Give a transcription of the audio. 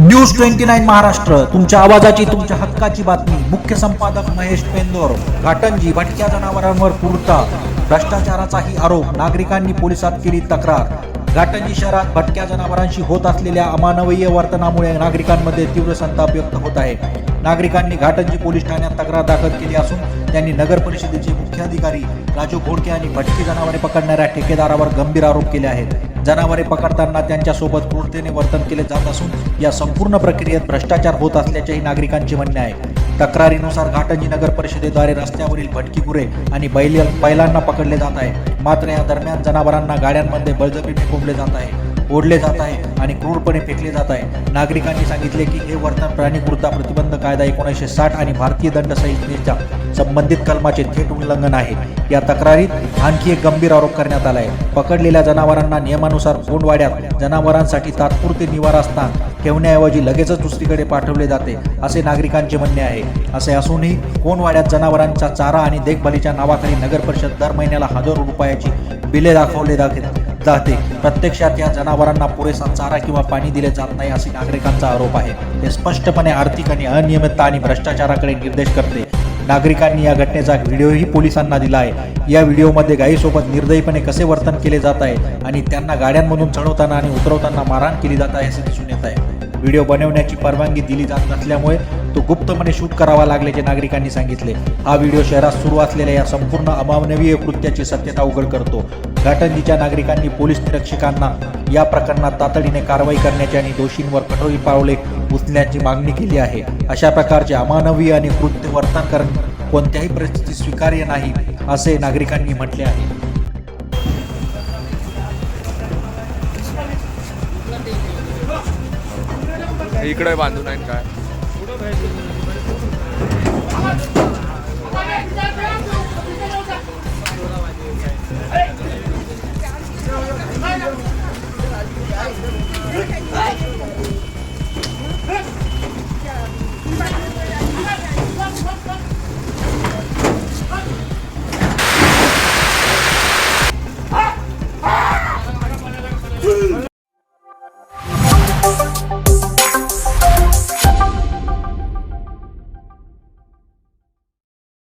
News twenty nine Maharashtra तुमच्या आवाजाची तुमच्या हक्काची बातमी. मुख्य संपादक महेश पेंदोर घाटंजी भटक्या जनावरांवर पुरता. भ्रष्टाचाराचाही आरोप नागरिकांनी पोलिसात केली तक्रार. घाटंजी शहरात भटक्या जनावरांशी होत असलेल्या अमानवीय वर्तनामुळे नागरिकांमध्ये तीव्र संताप व्यक्त होत आहे. नागरिकांनी घाटंजी पोलीस ठाण्यात तक्रार दाखल केली असून त्यांनी नगर परिषदेचे मुख्याधिकारी राजू घोडके आणि भटकी जनावरे पकडणाऱ्या ठेकेदारावर गंभीर आरोप केले आहेत. जनावरे पकडताना त्यांच्यासोबत क्रूरतेने वर्तन केले जात असून या संपूर्ण प्रक्रियेत भ्रष्टाचार होत असल्याचेही नागरिकांचे म्हणणे आहे. तक्रारीनुसार घाटंजी नगर परिषदेद्वारे रस्त्यावरील भटकी गुरे आणि बैल बैलांना पकडले जात आहे. मात्र या दरम्यान जनावरांना गाड्यांमध्ये बळजबी कोंबले जात आहे. ओढले जात आहे आणि क्रूरपणे फेकले जात आहे. नागरिकांनी सांगितले की हे वर्तन प्राणी प्रतिबंध कायदा एकोणीसशे साठ आणि भारतीय दंड संहितेच्या संबंधित कलमाचे थेट उल्लंघन आहे. या तक्रारीत आणखी एक गंभीर आरोप करण्यात आला आहे पकडलेल्या जनावरांना नियमानुसार कोंडवाड्यात जनावरांसाठी तात्पुरते निवारास्थान ठेवण्याऐवजी लगेचच दुसरीकडे पाठवले जाते असे नागरिकांचे म्हणणे आहे. असे असूनही कोंडवाड्यात जनावरांचा चारा आणि देखभालीच्या नावाखाली नगर परिषद दर महिन्याला हजारो रुपयाची बिले दाखवले जाते जाते. प्रत्यक्षात या जनावरांना पुरेसा चारा किंवा पाणी दिले जात नाही असे नागरिकांचा आरोप आहे. हे स्पष्टपणे आर्थिक आणि अनियमितता आणि भ्रष्टाचाराकडे निर्देश करते. नागरिकांनी या घटनेचा व्हिडिओही पोलिसांना दिला आहे. या व्हिडिओमध्ये गायीसोबत निर्दयीपणे कसे वर्तन केले जात आहे आणि त्यांना गाड्यांमधून चढवताना आणि उतरवताना मारहाण केली जात आहे असे दिसून येत आहे. व्हिडिओ बनवण्याची परवानगी दिली जात नसल्यामुळे तो गुप्तपणे शूट करावा लागल्याचे नागरिकांनी सांगितले. हा व्हिडिओ शहरात सुरू असलेल्या या संपूर्ण अमानवीय कृत्याची सत्यता उघड करतो. घाटंजीच्या नागरिकांनी पोलीस निरीक्षकांना या प्रकरणात तातडीने कारवाई करण्याची आणि दोषींवर कठोरी पावले उचलण्याची मागणी केली आहे. अशा प्रकारचे अमानवीय आणि कृत्य वर्तन करणं कोणत्याही परिस्थितीत स्वीकार्य नाही असे नागरिकांनी म्हटले आहे. इकडे बांधून आहे काय?